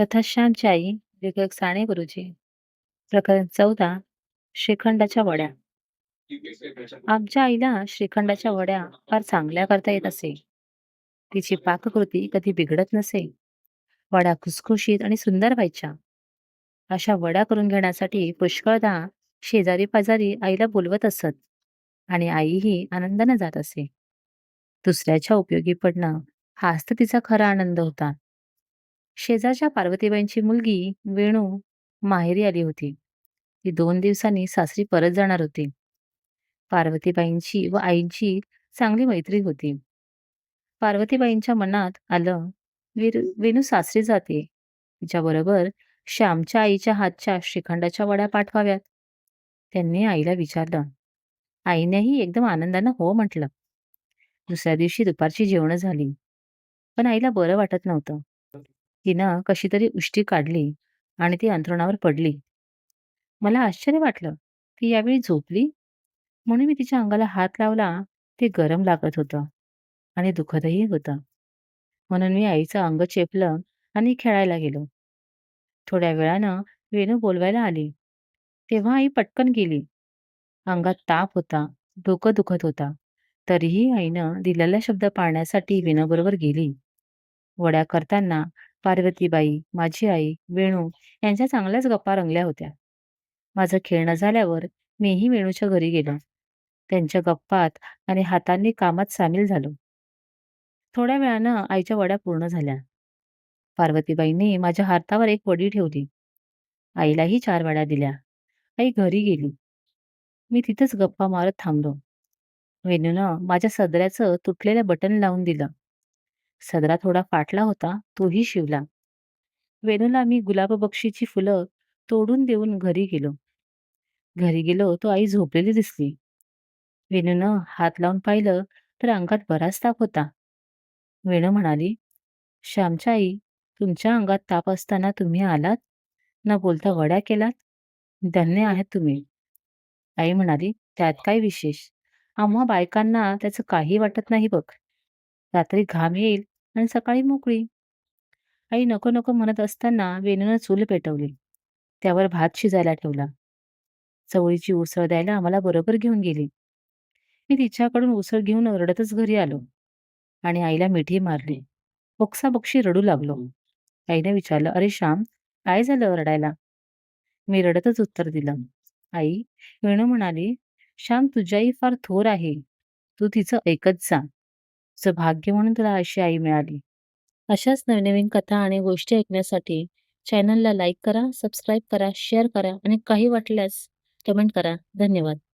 कथा आई लेखक साने गुरुजी. प्रकरण चौदा श्रीखंडाच्या वड्या. आमच्या आईला श्रीखंडाच्या वड्या फार चांगल्या करता येत असे. तिची पाककृती कधी बिघडत नसे. वड्या खुसखुशीत आणि सुंदर व्हायच्या. अशा वड्या करून घेण्यासाठी पुष्कळदा शेजारी पाजारी आईला बोलवत असत आणि आईही आनंदाने जात असे. दुसऱ्याच्या उपयोगी पडणं हाच तर तिचा खरा आनंद होता. शेजारच्या पार्वतीबाईंची मुलगी वेणू माहेरी आली होती. ती दोन दिवसांनी सासरी परत जाणार होती. पार्वतीबाईंची व आईंची चांगली मैत्री होती. पार्वतीबाईंच्या मनात आलं वीर वेणू सासरी जाते. तिच्याबरोबर श्यामच्या आईच्या हातच्या श्रीखंडाच्या वड्या पाठवाव्यात. त्यांनी आईला विचारलं. आईनेही एकदम आनंदानं हो म्हटलं. दुसऱ्या दिवशी दुपारची जेवणं झाली. पण आईला बरं वाटत नव्हतं. तिनं कशी तरी उष्टी काढली आणि ती अंथरुणावर पडली. मला आश्चर्य वाटलं ती यावेळी झोपली? म्हणून मी तिच्या अंगाला हात लावला ते गरम लागत होतं आणि दुखतही होतं. म्हणून मी आईचं अंग चेपलं आणि खेळायला गेलो. थोड्या वेळानं वेणू बोलवायला आली. तेव्हा आई पटकन गेली. अंगात ताप होता डोकं दुखत होता. तरीही आईनं दिलेला शब्द पाळण्यासाठी वेणूबरोबर गेली. वड्या करताना पार्वतीबाई माझी आई वेणू यांच्या चांगल्याच गप्पा रंगल्या होत्या. माझं खेळणं झाल्यावर मीही वेणूच्या घरी गेलो. त्यांच्या गप्पात आणि हातांनी कामात सामील झालो. थोड्या वेळानं आईच्या वड्या पूर्ण झाल्या. पार्वतीबाईंनी माझ्या हातावर एक वडी ठेवली. आईलाही चार वड्या दिल्या. आई घरी गेली. मी तिथंच गप्पा मारत थांबलो. वेणूनं माझ्या सदऱ्याचं तुटलेलं बटन लावून दिलं. सदरा थोडा फाटला होता तोही शिवला. वेणूला मी गुलाब बक्षीची फुलं तोडून देऊन घरी गेलो. घरी गेलो तो आई झोपलेली दिसली. वेणूनं हात लावून पाहिलं तर अंगात बराच ताप होता. वेणू म्हणाली श्यामच्या आई तुमच्या अंगात ताप असताना तुम्ही आलात? न बोलता वड्या केलात? धन्य आहेत तुम्ही. आई म्हणाली त्यात काय विशेष? आम्हा बायकांना त्याचं काही वाटत नाही बघ. रात्री घाम येईल आणि सकाळी मोकळी. आई नको नको म्हणत असताना वेणूनं चूल पेटवली. त्यावर भात शिजायला ठेवला. चवळीची उसळ द्यायला आम्हाला बरोबर घेऊन गेली. मी तिच्याकडून उसळ घेऊन रडतच घरी आलो आणि आईला मिठी मारली. बक्षी रडू लागलो. आईने विचारलं अरे श्याम काय झालं रडायला मी रडतच उत्तर दिलं आई वेणू म्हणाली श्याम तुझ्याही फार थोर आहे. तू तिचं ऐकत जा. भाग्य म्हणून तुला अशी आई मिळाली. अशाच नवनवीन कथा आणि गोष्टी ऐकण्यासाठी चॅनलला लाईक करा सबस्क्राईब करा शेअर करा आणि काही वाटल्यास कमेंट करा. धन्यवाद.